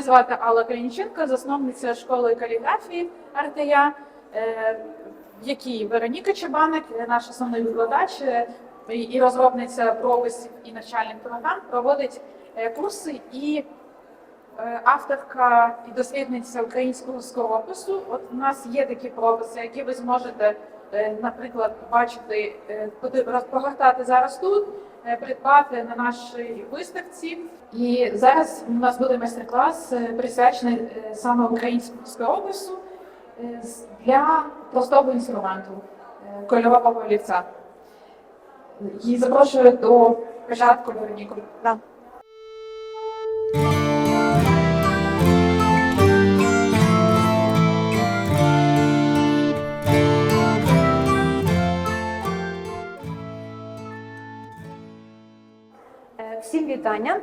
Мене звати Алла Калінченко, засновниця школи каліграфії Артея, е, в якій Вероніка Чебаник, е, наш основний викладач е, і- розробниця прописів і навчальних програм, проводить курси і авторка і дослідниця українського скоропису. От у нас є такі прописи, які ви зможете, наприклад, бачити, куди зараз тут, придбати на нашій виставці. І зараз у нас буде майстер-клас е, присвячений е, саме українському скоропису е, для простого інструменту е, кольорового олівця. І запрошую до початку Вероніку. Да. Вітання.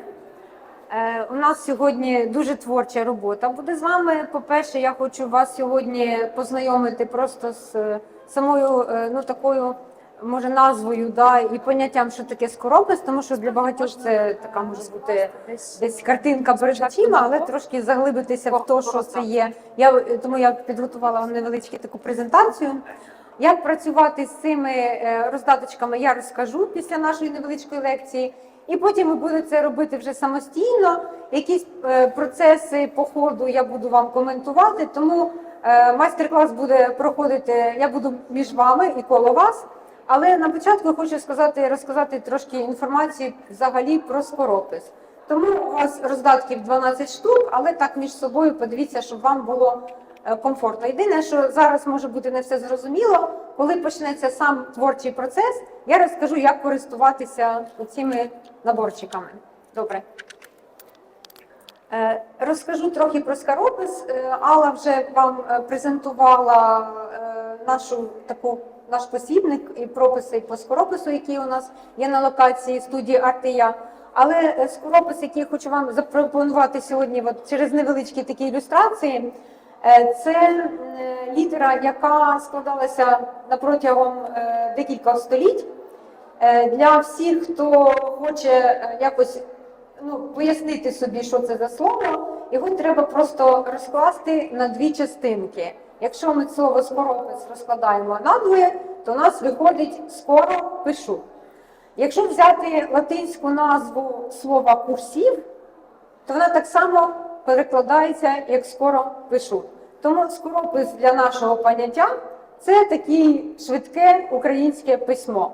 Е, У нас сьогодні дуже творча робота буде з вами. По-перше, я хочу вас сьогодні познайомити просто з е, самою е, ну такою, може, назвою да, і поняттям, що таке скоропис, тому що для багатьох це така може бути десь картинка перед очима, але трошки заглибитися в те, що це є. Я тому я підготувала вам невеличку таку презентацію. Як працювати з цими роздаточками, я розкажу після нашої невеличкої лекції. І потім ви будете це робити вже самостійно. Якісь е, процеси по ходу я буду вам коментувати. Тому е, майстер-клас буде проходити. Я буду між вами і коло вас. Але на початку хочу сказати, розказати трошки інформації взагалі про скоропис. Тому у вас роздатків 12 штук, але так між собою подивіться, щоб вам було комфортно. Єдине, що зараз може бути не все зрозуміло. Коли почнеться сам творчий процес, я розкажу, як користуватися цими наборчиками. Добре. Е, Розкажу трохи про скоропис. Е, Алла вже вам е, презентувала е, нашу таку наш посібник і прописи по скоропису, які у нас є на локації студії Артея. Але е, скоропис, який я хочу вам запропонувати сьогодні, от через невеличкі такі ілюстрації, е, це е, літера, яка складалася протягом е, декілька століть. Е, Для всіх, хто хоче е, якось ну, пояснити собі, що це за слово, його треба просто розкласти на дві частинки. Якщо ми слово скоропис розкладаємо надвоє, то у нас виходить скоро пишу. Якщо взяти латинську назву слова курсів, то вона так само перекладається, як скоро пишу. Тому скоропис для нашого поняття це таке швидке українське письмо.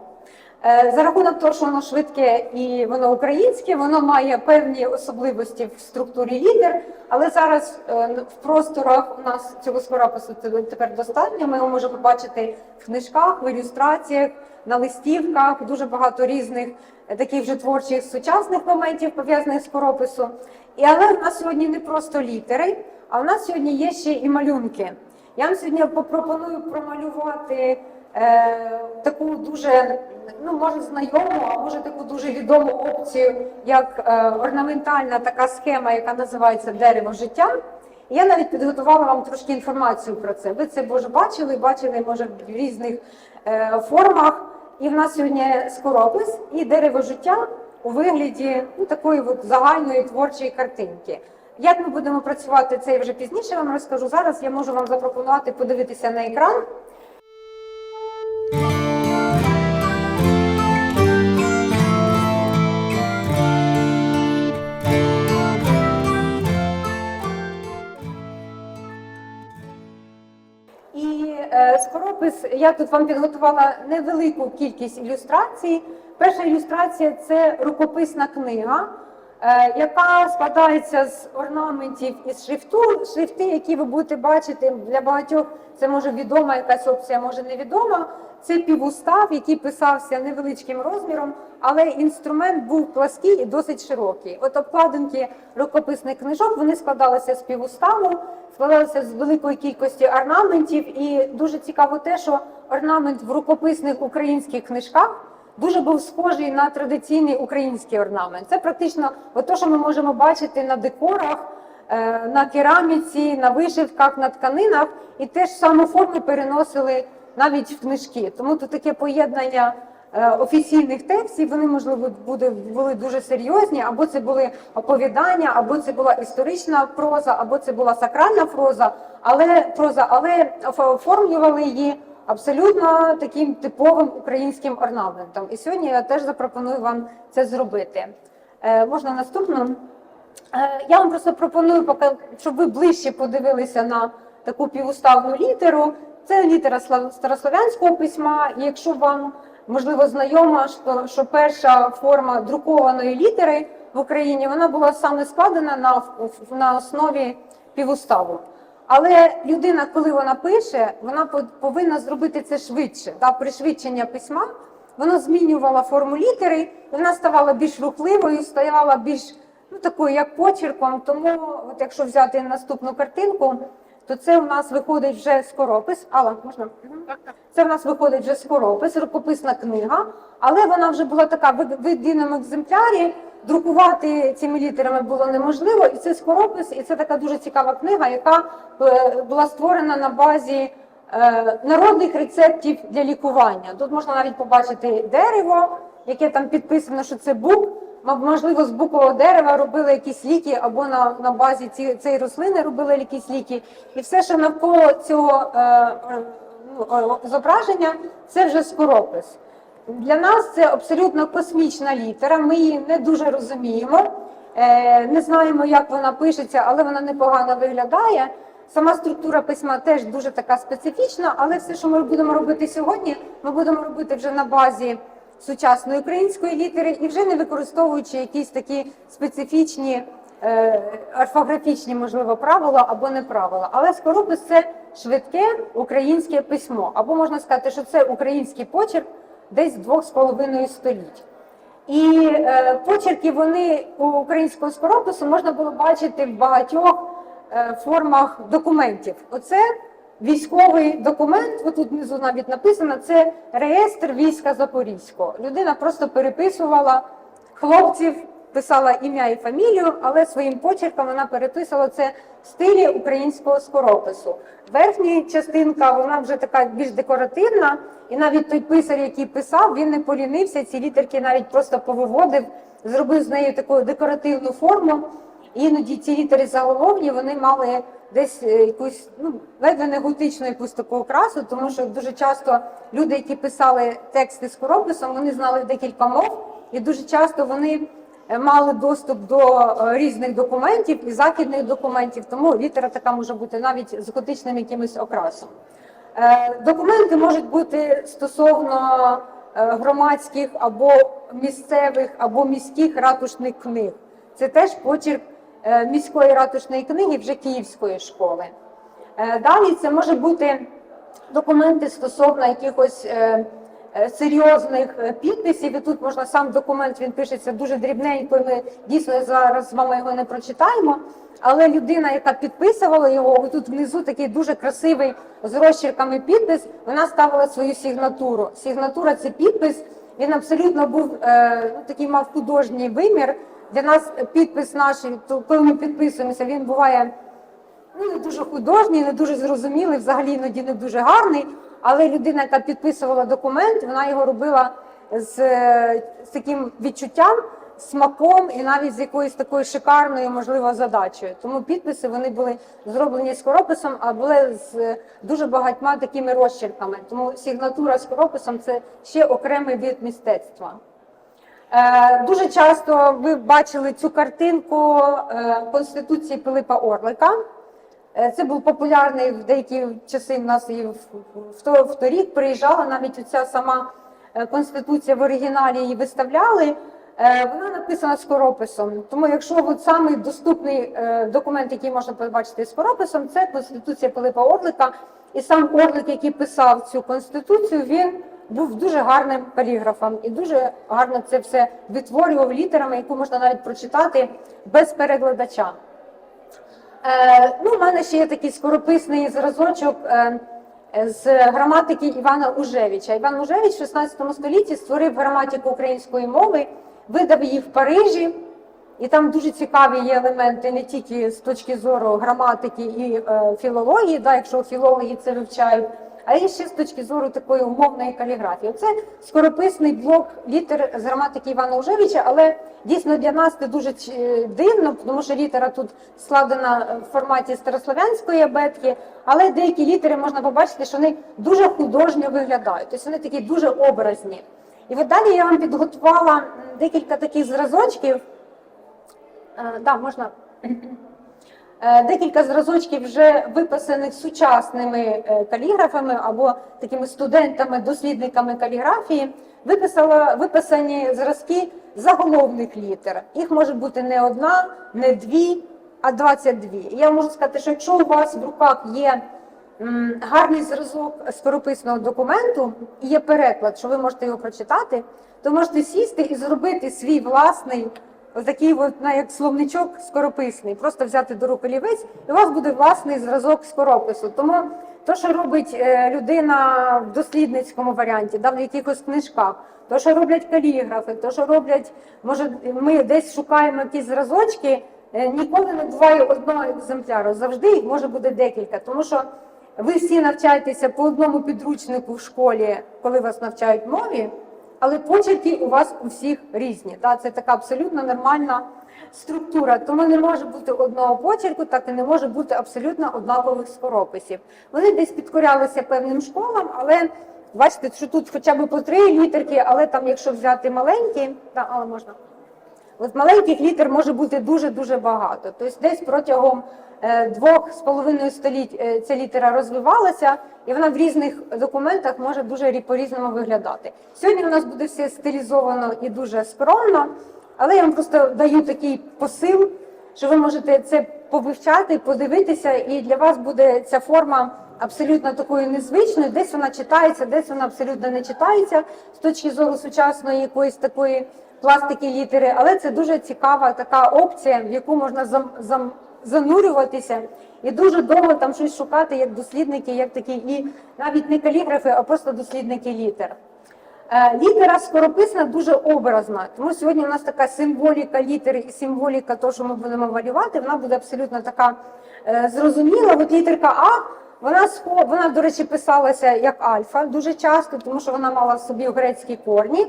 Е, За рахунок того, що воно швидке і воно українське, воно має певні особливості в структурі літер, але зараз е, в просторах у нас цього скоропису тепер достатньо. Ми його можемо побачити в книжках, в ілюстраціях, на листівках, дуже багато різних е, таких вже творчих сучасних моментів пов'язаних з скоропису. І але в нас сьогодні не просто літери, а в нас сьогодні є ще і малюнки. Я вам сьогодні попропоную промалювати е, таку дуже, ну може знайому, а може таку дуже відому опцію, як е, орнаментальна така схема, яка називається дерево життя. І Я навіть підготувала вам трошки інформацію про це. Ви це може бачили, бачили може в різних е, формах. І в нас сьогодні скоропис і дерево життя у вигляді ну, такої от загальної творчої картинки. Як ми будемо працювати, це я вже пізніше вам розкажу. Зараз я можу вам запропонувати подивитися на екран. І е, скоропис, я тут вам підготувала невелику кількість ілюстрацій. Перша ілюстрація це рукописна книга, е, яка складається з орнаментів із шрифту. Шрифти, які ви будете бачити, для багатьох це може відома якась опція, може невідома. Це півустав, який писався невеличким розміром, але інструмент був плаский і досить широкий. От обкладинки рукописних книжок вони складалися з півуставу, складалися з великої кількості орнаментів. І дуже цікаво те, що орнамент в рукописних українських книжках дуже був схожий на традиційний український орнамент. Це практично от те, що ми можемо бачити на декорах. е, На кераміці, на вишивках, на тканинах, і теж саму форму переносили навіть в книжки. Тому тут таке поєднання е, офіційних текстів. Вони, можливо, були дуже серйозні, або це були оповідання, або це була історична проза, або це була сакральна проза, але проза, але оформлювали її абсолютно таким типовим українським орнаментом. І сьогодні я теж запропоную вам це зробити. Е, можна наступну? Е, Я вам просто пропоную, поки- щоб ви ближче подивилися на таку півуставну літеру. Це літера старослов'янського письма. І якщо вам можливо знайома, що, що перша форма друкованої літери в Україні вона була саме складена на, на основі півуставу. Але людина, коли вона пише, вона повинна зробити це швидше. Да? Пришвидшення письма воно змінювало форму літери, вона ставала більш рухливою, ставала більш ну, такою, як почерком. Тому, от якщо взяти наступну картинку, то це у нас виходить вже скоропис. Алла, можна? Це в нас виходить вже скоропис, рукописна книга, але вона вже була така в єдиному екземплярі. Друкувати цими літерами було неможливо, і це скоропис, і це така дуже цікава книга, яка е, була створена на базі е, народних рецептів для лікування. Тут можна навіть побачити дерево, яке там підписано, що це бук. Можливо, з букового дерева робили якісь ліки, або на, на базі ці, цієї рослини робили якісь ліки. І все, що навколо цього е, е, ну, зображення, це вже скоропис. Для нас це абсолютно космічна літера. Ми її не дуже розуміємо, е, не знаємо, як вона пишеться, але вона непогано виглядає. Сама структура письма теж дуже така специфічна, але все, що ми будемо робити сьогодні, ми будемо робити вже на базі сучасної української літери і вже не використовуючи якісь такі специфічні е, орфографічні, можливо, правила або неправила. Але скоропис це швидке українське письмо, або можна сказати, що це український почерк десь двох з половиною століть. І е, почерки вони у українського скоропису можна було бачити в багатьох е, формах документів. Оце військовий документ, отут внизу навіть написано, це реєстр війська Запорізького. Людина просто переписувала хлопців, писала ім'я і фамілію, але своїм почерком вона переписувала це в стилі українського скоропису. Верхня частинка вона вже така більш декоративна, і навіть той писар, який писав, він не полінився. Ці літерки навіть просто повиводив, зробив з нею таку декоративну форму. Іноді ці літери заголовні вони мали десь е, якусь ну ледве не готичну якусь таку окрасу, тому що дуже часто люди, які писали тексти з корописом, вони знали декілька мов, і дуже часто вони мали доступ до е, різних документів і західних документів. Тому літера така може бути навіть з готичним якимось окрасом. Е, Документи можуть бути стосовно е, громадських або місцевих, або міських ратушних книг. Це теж почерк е, міської ратушної книги вже Київської школи. Е, Далі це може бути документи стосовно якихось е, е, серйозних е, підписів. І тут можна сам документ, він пишеться дуже дрібненько. Ми дійсно зараз з вами його не прочитаємо. Але людина, яка підписувала його, тут внизу такий дуже красивий з розчерками підпис, вона ставила свою сигнатуру. Сигнатура це підпис. Він абсолютно був е, ну, такий мав художній вимір. Для нас підпис наш, то коли ми підписуємося, він буває ну, не дуже художній, не дуже зрозумілий, взагалі іноді не дуже гарний. Але людина, яка підписувала документ, вона його робила з, з таким відчуттям, смаком і навіть з якоюсь такою шикарною, можливо, задачею. Тому підписи вони були зроблені скорописом, а були з е, дуже багатьма такими розчерками. Тому сигнатура скорописом це ще окремий від мистецтва. Е, Дуже часто ви бачили цю картинку е, Конституції Пилипа Орлика. Е, Це був популярний в деякі часи в нас і в, в, в торік приїжджала навіть оця сама е, конституція в оригіналі її виставляли. Е, Вона написана скорописом. Тому, якщо от самий доступний документ, який можна побачити скорописом, це Конституція Пилипа Орлика. І сам Орлик, який писав цю конституцію, він був дуже гарним поліграфом і дуже гарно це все витворював літерами, яку можна навіть прочитати без перекладача. Е, ну, у мене ще є такий скорописний зразочок е, з граматики Івана Ужевича. Іван Ужевич в 16 столітті створив граматику української мови, видав її в Парижі. І там дуже цікаві є елементи не тільки з точки зору граматики і е, філології, да, якщо філологи це вивчають, а є ще з точки зору такої умовної каліграфії. Це скорописний блок літер з граматики Івана Ужевича, але дійсно для нас це дуже дивно, тому що літера тут складена в форматі старослов'янської абетки, але деякі літери можна побачити, що вони дуже художньо виглядають, тобто вони такі дуже образні. І от далі я вам підготувала декілька таких зразочків. Е, да, можна. Е, Декілька зразочків вже виписаних сучасними е, каліграфами або такими студентами, дослідниками каліграфії. Виписала виписані зразки заголовних літер. Їх може бути не одна, не дві, а 22. І я можу сказати, що якщо у вас в руках є гарний зразок скорописного документу і є переклад, що ви можете його прочитати, то можете сісти і зробити свій власний Отакий от, як словничок скорописний, просто взяти до рук олівець, і у вас буде власний зразок скоропису. Тому то, що робить е, людина в дослідницькому варіанті, да, в якихось книжках, то, що роблять каліграфи, то, що роблять, може, ми десь шукаємо якісь зразочки, е, ніколи не буває одного екземпляру. Завжди їх може бути декілька, тому що ви всі навчаєтеся по одному підручнику в школі, коли вас навчають мові але почерки у вас у всіх різні. Да? Це така абсолютно нормальна структура. Тому не може бути одного почерку, так і не може бути абсолютно однакових скорописів. Вони десь підкорялися певним школам, але бачите, що тут хоча б по три літерки, але там, якщо взяти маленькі, та, але можна. От маленьких літер може бути дуже-дуже багато. Тобто десь протягом е, двох з половиною століть е, ця літера розвивалася, і вона в різних документах може дуже рі- по-різному виглядати. Сьогодні у нас буде все стилізовано і дуже скромно, але я вам просто даю такий посил, що ви можете це повивчати, подивитися, і для вас буде ця форма абсолютно такою незвичною. Десь вона читається, десь вона абсолютно не читається з точки зору сучасної якоїсь такої пластики літери, але це дуже цікава така опція, в яку можна зам, зам, занурюватися і дуже довго там щось шукати, як дослідники, як такі, і навіть не каліграфи, а просто дослідники літер. Е, Літера скорописна дуже образна, тому сьогодні у нас така символіка літери і символіка того, що ми будемо малювати, вона буде абсолютно така е, зрозуміла. От літерка А, вона вона, до речі, писалася як альфа дуже часто, тому що вона мала в собі грецькі корні.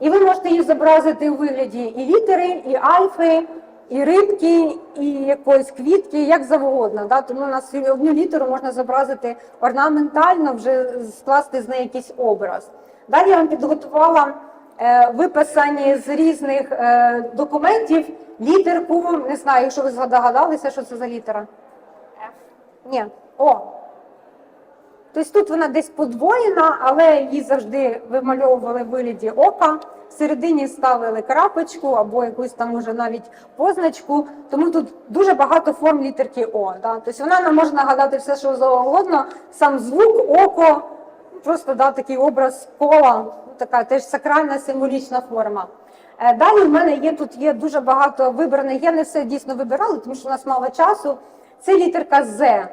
І ви можете її зобразити у вигляді і літери, і альфи, і рибки, і якоїсь квітки, як завгодно. Да? Тому у нас одну літеру можна зобразити орнаментально, вже скласти з неї якийсь образ. Далі я вам підготувала е, виписані з різних е, документів літерку. Не знаю, якщо ви здогадалися, що це за літера. Ні, О. Тобто тут вона десь подвоєна, але її завжди вимальовували в вигляді ока. Всередині ставили крапочку або якусь там може навіть позначку. Тому тут дуже багато форм літерки О. Да? Тобто вона нам може нагадати все, що завгодно, сам звук, око, просто да, такий образ кола, така теж сакральна символічна форма. Е, Далі в мене є тут є дуже багато вибраних. Я не все дійсно вибирала, тому що у нас мало часу. Це літерка З.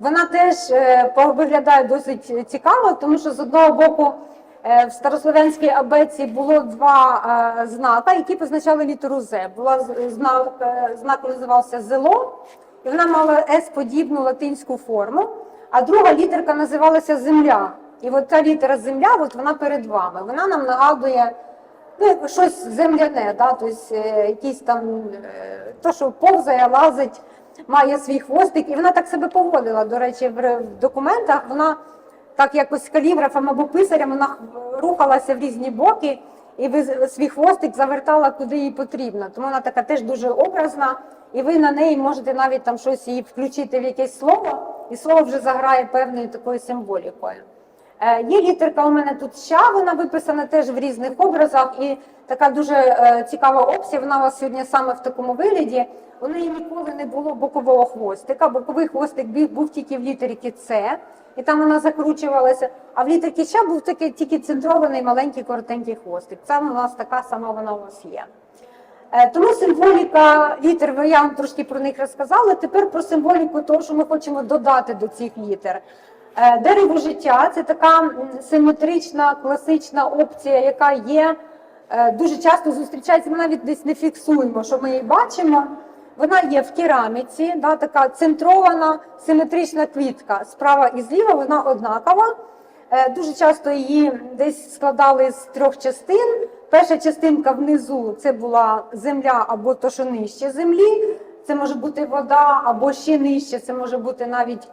Вона теж е, виглядає досить цікаво, тому що з одного боку е, в старослов'янській абеці було два е, знака, які позначали літеру З. Була знак, знак називався зело, і вона мала С-подібну латинську форму, а друга літерка називалася земля. І от та літера земля, от вона перед вами. Вона нам нагадує ну, щось земляне, да? тобто, якісь там то, що повзає, лазить, має свій хвостик, і вона так себе поводила. До речі, в, документах вона так якось каліграфом або писарем вона рухалася в різні боки і свій хвостик завертала куди їй потрібно. Тому вона така теж дуже образна, і ви на неї можете навіть там щось її включити в якесь слово, і слово вже заграє певною такою символікою. Е, Є літерка у мене тут ща, вона виписана теж в різних образах, і така дуже е, цікава опція. Вона у вас сьогодні саме в такому вигляді. У неї ніколи не було бокового хвостика. Боковий хвостик був тільки в літерці С, і там вона закручувалася. А в літерці ща був такий тільки центрований маленький коротенький хвостик. Це у нас така сама вона у вас є. Е, Тому символіка літер, я вам трошки про них розказала. Тепер про символіку того, що ми хочемо додати до цих літер. Е, Дерево життя це така симетрична, класична опція, яка є е, дуже часто зустрічається. Ми навіть десь не фіксуємо, що ми її бачимо. Вона є в кераміці, да, така центрована симетрична квітка. Справа і зліва вона однакова. Е, Дуже часто її десь складали з трьох частин. Перша частинка внизу це була земля або то, що нижче землі. Це може бути вода, або ще нижче, це може бути навіть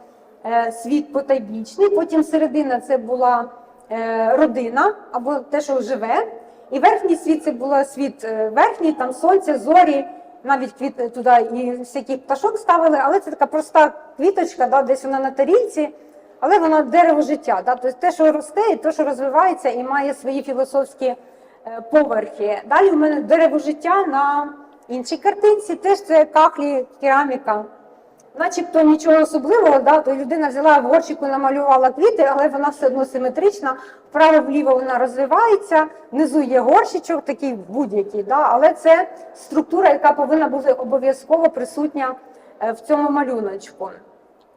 світ потайбічний. Потім середина це була е, родина або те, що живе. І верхній світ це була світ е, верхній, там сонце, зорі, навіть квіт туди і всяких пташок ставили, але це така проста квіточка, да, десь вона на тарілці, але вона дерево життя. Да, тобто те, що росте, і те, що розвивається, і має свої філософські е, поверхи. Далі у мене дерево життя на іншій картинці, теж це кахлі, кераміка. Начебто нічого особливого, да, то людина взяла в горщику, намалювала квіти, але вона все одно симетрична. Вправо-вліво вона розвивається, внизу є горщичок, такий будь-який, да, але це структура, яка повинна бути обов'язково присутня е, в цьому малюночку.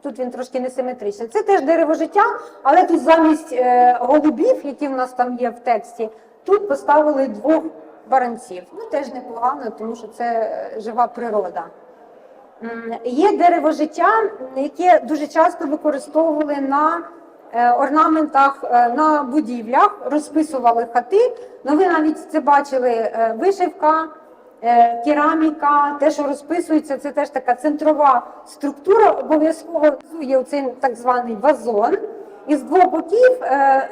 Тут він трошки несиметричний. Це теж дерево життя, але тут замість е, голубів, які в нас там є в тексті, тут поставили двох баранців. Ну теж непогано, тому що це е, жива природа. Є дерево життя, яке дуже часто використовували на е, орнаментах е, на будівлях, розписували хати. Ну, ви навіть це бачили е, вишивка, кераміка, те, що розписується, це теж така центрова структура. Обов'язково є цей так званий вазон. І з двох боків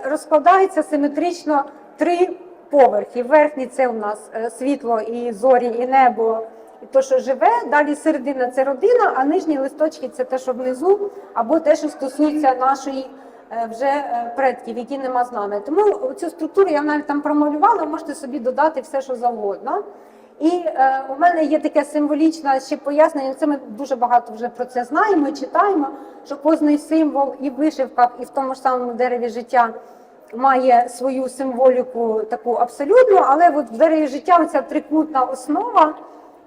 розкладається симетрично три поверхи. Верхній це у нас світло і зорі, і небо, і то, що живе. Далі середина це родина, а нижні листочки це те, що внизу, або те, що стосується нашої е, вже е, предків, які нема з нами. Тому цю структуру я навіть там промалювала, можете собі додати все, що завгодно. І е, у мене є таке символічне ще пояснення. Це ми дуже багато вже про це знаємо і читаємо. Що кожний символ і в вишивках, і в тому ж самому дереві життя має свою символіку таку абсолютну, але от в дереві життя оця трикутна основа,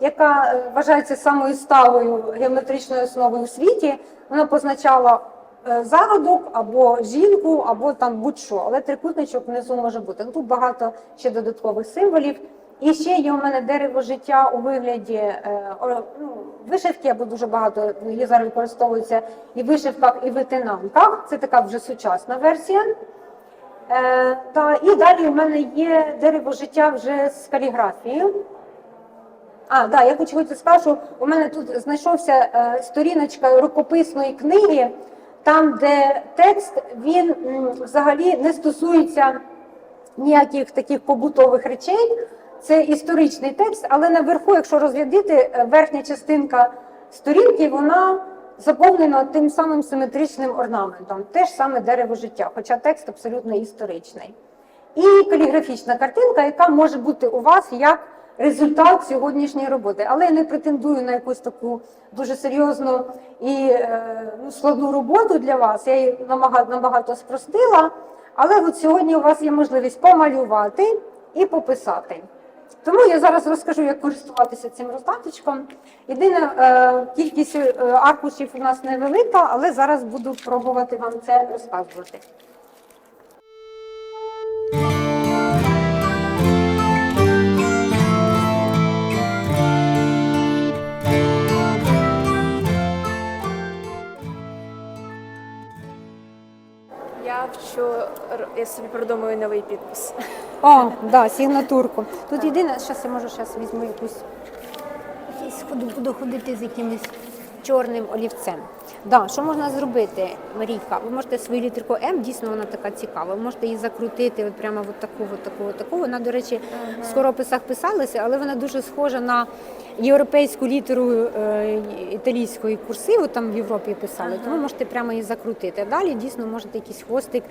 яка е, вважається самою сталою геометричною основою у світі, вона позначала е, зародок або жінку, або там будь-що, але трикутничок внизу може бути. Ну, Тут багато ще додаткових символів. І ще є у мене дерево життя у вигляді е, ну, вишивки, або дуже багато її зараз використовується і вишивках, і в витинамках. Це така вже сучасна версія. Та, і далі у мене є дерево життя вже з каліграфією. А, да, я хочу що у мене тут знайшовся е, сторіночка рукописної книги, там, де текст він взагалі не стосується ніяких таких побутових речей. Це історичний текст, але наверху, якщо розглядати, е, верхня частинка сторінки, вона заповнена тим самим симетричним орнаментом, те ж саме дерево життя, хоча текст абсолютно історичний. І каліграфічна картинка, яка може бути у вас як результат сьогоднішньої роботи. Але я не претендую на якусь таку дуже серйозну і е, ну, складну роботу для вас. Я її намага- набагато спростила. Але от сьогодні у вас є можливість помалювати і пописати. Тому я зараз розкажу, як користуватися цим роздаточком. Єдина е, кількість е, аркушів у нас невелика, але зараз буду пробувати вам це розказувати. Р- я собі придумую новий підпис. О, да, сигнатурку. Тут єдине, зараз я можу зараз візьму якусь якийсь буду ходити з якимось чорним олівцем. Да, що можна зробити, Марійка? Ви можете свою літерку М, дійсно вона така цікава. Ви можете її закрутити от прямо от таку, от таку, от таку. Вона, до речі, в скорописах писалася, але вона дуже схожа на європейську літеру е, італійської курсиву, там в Європі писали. Тому можете прямо її закрутити. Далі дійсно можете якийсь хвостик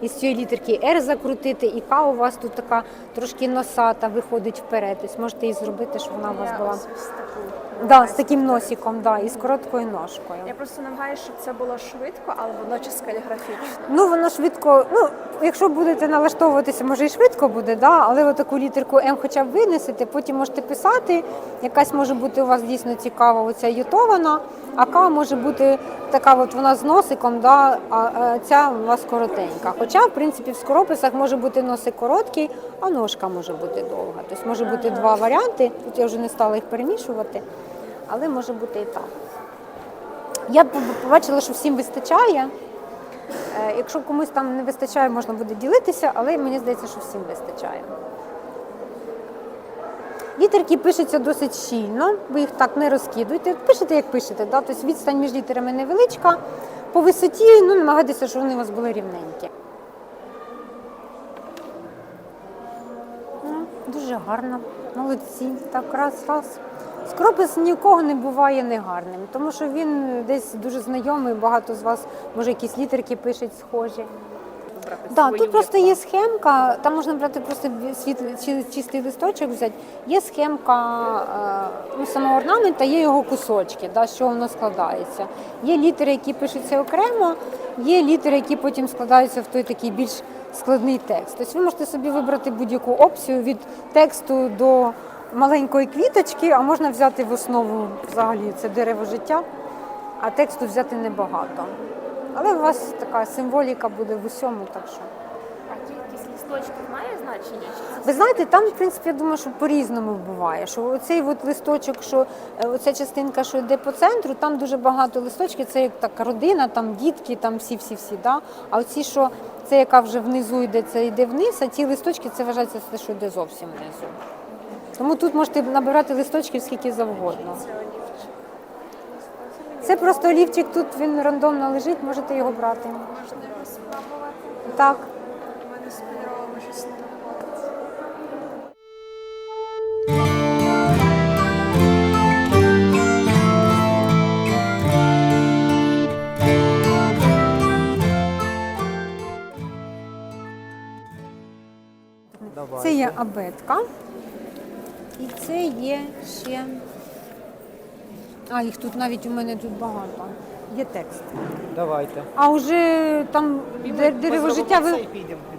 із цієї літерки R закрутити, і К у вас тут така трошки носата виходить вперед. Тобто можете її зробити, щоб вона у вас була таку. да, з таким носиком, да, і з короткою ножкою. Я просто намагаюся, щоб це було швидко, але водночас каліграфічно. Ну воно швидко. Ну якщо будете налаштовуватися, може і швидко буде, да, але отаку літерку М хоча б винесете, потім можете писати. Якась може бути у вас дійсно цікава, оця ютована, а К може бути така, от вона з носиком, да, а, ця у вас коротенька. Хоча, в принципі, в скорописах може бути носик короткий, а ножка може бути довга. Тобто може бути два варіанти. Тут я вже не стала їх перемішувати. але може бути і так. Я побачила, що всім вистачає. Е, Якщо комусь там не вистачає, можна буде ділитися, але мені здається, що всім вистачає. Літерки пишуться досить щільно, ви їх так не розкидуєте. Пишете, як пишете. Да? Тобто відстань між літерами невеличка. По висоті ну, намагайтеся, щоб вони у вас були рівненькі. Ну, дуже гарно. Молодці. Так, раз, раз. Скропис ні у кого не буває негарним, тому що він десь дуже знайомий, багато з вас, може, якісь літерки пишуть схожі. Да, тут просто є схемка, там можна брати просто світлий чистий листочок взяти. Є схемка е, ну, самого орнамента, є його кусочки, да, чого воно складається. Є літери, які пишуться окремо, є літери, які потім складаються в той такий більш складний текст. Тобто ви можете собі вибрати будь-яку опцію від тексту до маленької квіточки, а можна взяти в основу взагалі це дерево життя, а тексту взяти небагато. Але у вас така символіка буде в усьому, так що. А кількість листочків має значення? Чи це Ви знаєте, там, в принципі, я думаю, що по-різному буває. Що оцей от листочок, що е, оця частинка, що йде по центру, там дуже багато листочків, це як така родина, там дітки, там всі-всі-всі. Да? А оці, що це яка вже внизу йде, це йде вниз, а ці листочки це вважається те, що йде зовсім внизу. Тому тут можете набирати листочків скільки завгодно. Це просто олівчик, тут він рандомно лежить, можете його брати. можна його спробувати? Так. Мене з щось не. Це є абетка. І це є ще. А, їх тут навіть у мене тут багато. Є текст. Давайте. А вже там де- дерево життя ви,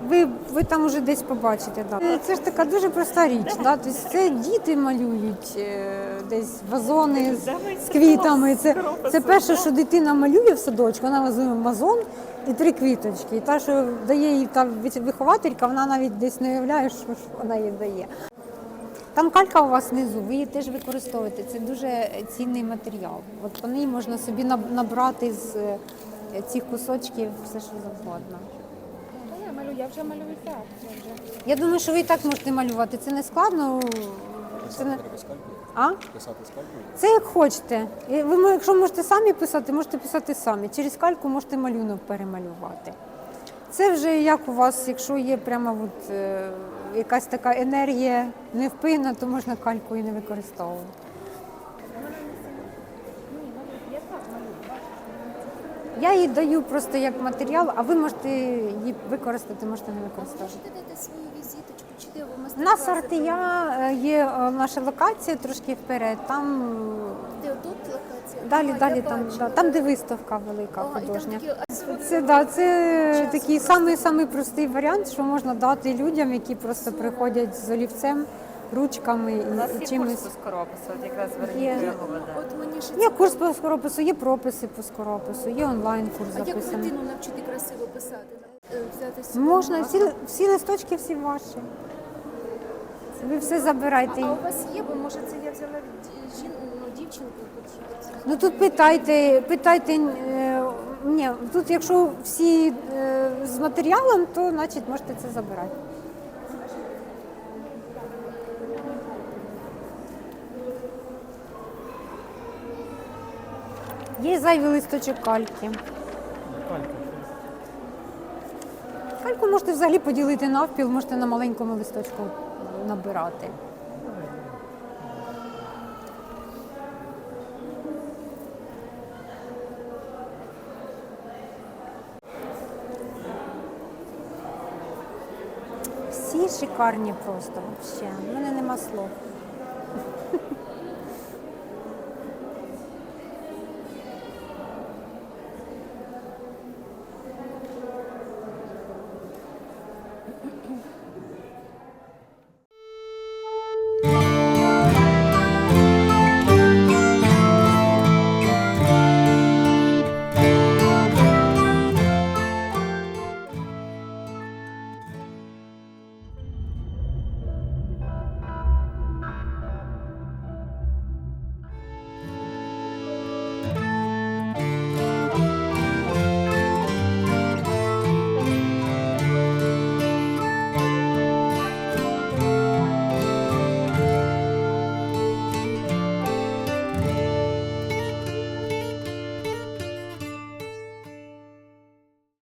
ви, ви там уже десь побачите. Да. Е, Це ж така дуже проста річ. Да? Тобто це діти малюють е, десь вазони з, з квітами. Це, це перше, що дитина малює в садочку, вона вазує вазон і три квіточки. І та, що дає їй та вихователька, вона навіть десь не уявляє, що ж вона їй дає. Там калька у вас внизу, ви її теж використовуєте. Це дуже цінний матеріал. От по ній можна собі наб- набрати з е, цих кусочків все, що завгодно. Я малюю, я вже малюю так. Я вже. Я думаю, що ви і так можете малювати. Це не складно. Це не... А? Це як хочете. Ви, якщо можете самі писати, можете писати самі. Через кальку можете малюнок перемалювати. Це вже як у вас, якщо є прямо от, е, якась така енергія невпинна, то можна кальку і не використовувати. Я їй даю просто як матеріал, а ви можете її використати, можете не використовувати. Можете дати свою візиточку, чи де ви У нас артія е, є е, наша локація трошки вперед. Там Де тут локація? далі, далі там, да, там, де виставка велика художня. Це да, це такий самий самий простий варіант, що можна дати людям, які просто приходять з олівцем, ручками У нас і, є чимось. курс по скоропису, от якраз Є. Вероніка його веде. От мені ще Є курс по скоропису, є прописи по скоропису, є онлайн курс А як записаний. дитину навчити красиво писати? Е, Взяти Можна, всі, всі листочки всі ваші. Ви все забирайте. А у вас є, бо може це я взяла ді- жін, ну, дівчинку тут. Ну тут питайте, питайте. Е, ні, тут якщо всі е, з матеріалом, то значить можете це забирати. Є зайвий листочок кальки. Кальку можете взагалі поділити навпіл, можете на маленькому листочку набирати. Шикарні просто взагалі. У мене нема слов.